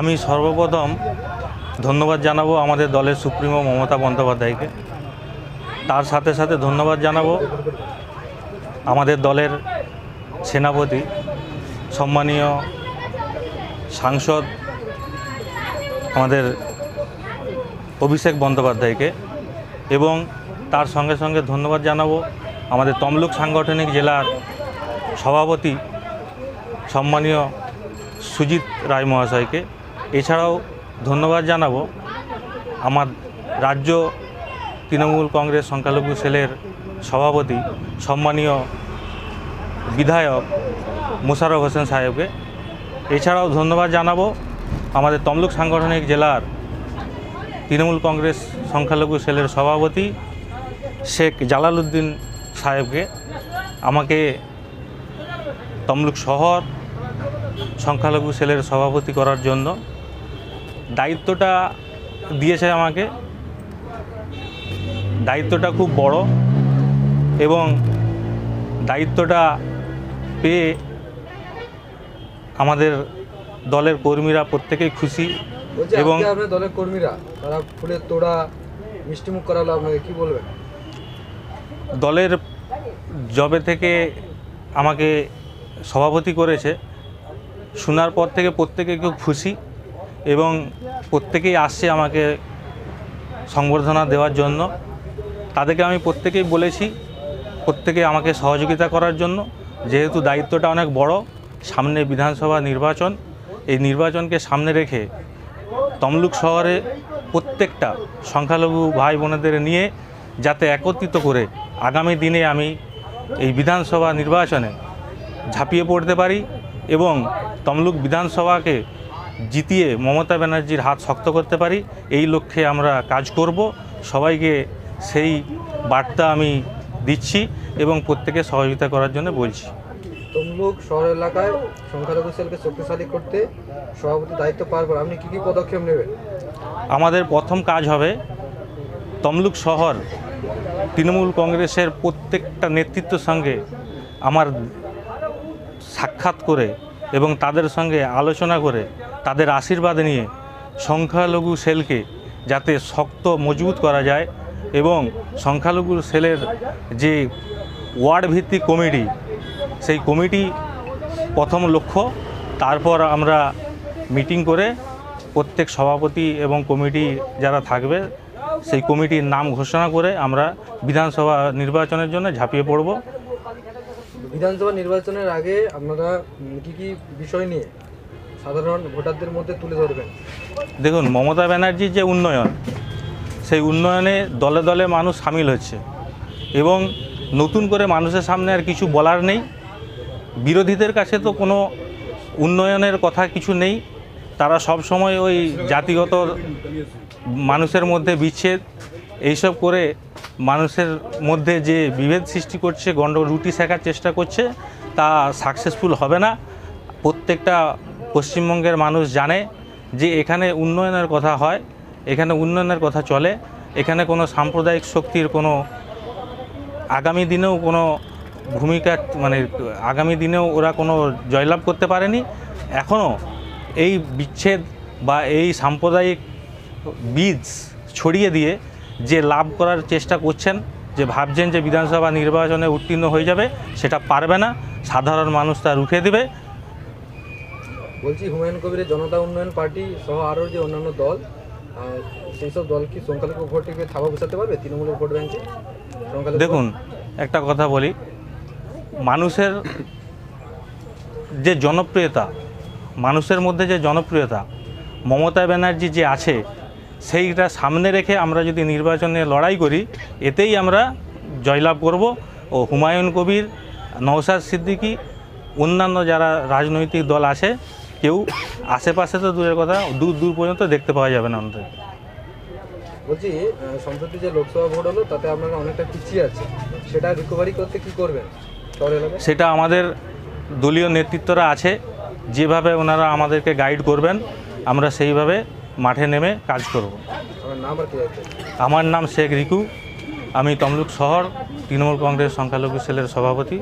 আমি সর্বপ্রথম ধন্যবাদ জানাব আমাদের দলের সুপ্রিমো মমতা বন্দ্যোপাধ্যায়কে। তার সাথে সাথে ধন্যবাদ জানাব আমাদের দলের সেনাপতি, সম্মানীয় সাংসদ আমাদের অভিষেক বন্দ্যোপাধ্যায়কে এবং তার সঙ্গে সঙ্গে ধন্যবাদ জানাব আমাদের তমলুক সাংগঠনিক জেলার সভাপতি, সম্মানীয় সুজিত রায় মহাশয়কে। এছাড়াও ধন্যবাদ জানাব আমার রাজ্য তৃণমূল কংগ্রেস সংখ্যালঘু সেলের সভাপতি সম্মানীয় বিধায়ক মুশারফ হোসেন সাহেবকে। এছাড়াও ধন্যবাদ জানাব আমাদের তমলুক সাংগঠনিক জেলার তৃণমূল কংগ্রেস সংখ্যালঘু সেলের সভাপতি শেখ জালালউদ্দিন সাহেবকে। আমাকে তমলুক শহর সংখ্যালঘু সেলের সভাপতি করার জন্য। দায়িত্বটা দিয়েছে আমাকে। দায়িত্বটা খুব বড় এবং দায়িত্বটা পেয়ে আমাদের দলের কর্মীরা প্রত্যেকেই খুশি এবং- আপনার দলের কর্মীরা তারা ফুলের তোড়া মিষ্টিমুখ করালো আপনাকে কি বলবেন? দলের জবে থেকে আমাকে সভাপতি করেছে। শোনার পর থেকে প্রত্যেকে খুব খুশি এবং প্রত্যেকেই আসছে আমাকে সংবর্ধনা দেওয়ার জন্য। তাদেরকে আমি প্রত্যেকেই বলেছি, প্রত্যেকে আমাকে সহযোগিতা করার জন্য। যেহেতু দায়িত্বটা অনেক বড়, সামনে বিধানসভা নির্বাচন, এই নির্বাচনকে সামনে রেখে তমলুক শহরে প্রত্যেকটা সংখ্যালঘু ভাই বোনেদের নিয়ে যাতে একত্রিত করে আগামী দিনে আমি এই বিধানসভা নির্বাচনে ঝাঁপিয়ে পড়তে পারি। এবং তমলুক বিধানসভাকে জিতিয়ে মমতা ব্যানার্জির হাত শক্ত করতে পারি এই লক্ষ্যে আমরা কাজ করব। সবাইকে সেই বার্তা আমি দিচ্ছি এবং প্রত্যেকে সহযোগিতা করার জন্য বলছি। তমলুক শহর এলাকায় সংখ্যালঘু সেলকে শক্তিশালী করতে সভাপতি দায়িত্ব পাওয়ার পর আপনি কি কি পদক্ষেপ নেবেন? আমাদের প্রথম কাজ হবে তমলুক শহর তৃণমূল কংগ্রেসের প্রত্যেকটা নেতৃত্বের সঙ্গে আমার সাক্ষাৎ করে এবং তাদের সঙ্গে আলোচনা করে তাদের আশীর্বাদ নিয়ে সংখ্যালঘু সেলকে যাতে শক্ত মজবুত করা যায় এবং সংখ্যালঘু সেলের যে ওয়ার্ড ভিত্তিক কমিটি, সেই কমিটি প্রথম লক্ষ্য। তারপর আমরা মিটিং করে প্রত্যেক সভাপতি এবং কমিটি যারা থাকবে, সেই কমিটির নাম ঘোষণা করে আমরা বিধানসভা নির্বাচনের জন্য ঝাঁপিয়ে পড়ব। বিধানসভা নির্বাচনের আগে আপনারা কি কি বিষয় নিয়ে সাধারণ ভোটারদের মধ্যে তুলে ধরবেন? দেখুন, মমতা ব্যানার্জির যে উন্নয়ন, সেই উন্নয়নে দলে দলে মানুষ সামিল হচ্ছে এবং নতুন করে মানুষের সামনে আর কিছু বলার নেই। বিরোধীদের কাছে তো কোনো উন্নয়নের কথা কিছু নেই। তারা সব সময় ওই জাতিগত মানুষের মধ্যে বিচ্ছেদ। এইসব করে মানুষের মধ্যে যে বিভেদ সৃষ্টি করছে গণ্ড রুটি শেখার চেষ্টা করছে, তা সাকসেসফুল হবে না। প্রত্যেকটা পশ্চিমবঙ্গের মানুষ জানে যে এখানে উন্নয়নের কথা হয়, এখানে উন্নয়নের কথা চলে। এখানে কোনো সাম্প্রদায়িক শক্তির কোনো আগামী দিনেও কোনো ভূমিকা মানে আগামী দিনেও ওরা কোনো জয়লাভ করতে পারেনি। এখনও এই বিচ্ছেদ বা এই সাম্প্রদায়িক বীজ ছড়িয়ে দিয়ে যে লাভ করার চেষ্টা করছেন যে ভাবছেন যে বিধানসভা নির্বাচনে উত্তীর্ণ হয়ে যাবে সেটা পারবে না সাধারণ মানুষ তা রুখে দেবে। বলছি হুমায়ুন কবিরের জনতা উন্নয়ন পার্টি সহ আরও যে অন্যান্য দল সেই সব দল কি সংখ্যালঘু ভোটকে থাবা বসাতে পারবে? তৃণমূলের ভোট ব্যাংকে দেখুন একটা কথা বলি মানুষের যে জনপ্রিয়তা মানুষের মধ্যে যে জনপ্রিয়তা মমতা ব্যানার্জি যে আছে সেইটা সামনে রেখে আমরা যদি নির্বাচনে লড়াই করি এতেই আমরা জয়লাভ করব ও হুমায়ুন কবির নওশাদ সিদ্দিকী অন্যান্য যারা রাজনৈতিক দল আছে কেউ আশেপাশে তো দূরের কথা দূর দূর পর্যন্ত দেখতে পাওয়া যাবে না আমাদের। বলছি সম্প্রতি যে লোকসভা ভোট হলো তাতে আপনারা অনেকটা পিছিয়ে আছে সেটা রিকভারি করতে কি করবেন? সেটা আমাদের দলীয় নেতৃত্বরা আছে যেভাবে ওনারা আমাদেরকে গাইড করবেন আমরা সেইভাবে মাঠে নেমে কাজ করব। আমার নাম শেখ রিকু, আমি তমলুক শহর, তৃণমূল কংগ্রেস সংখ্যালঘু সেলের সভাপতি।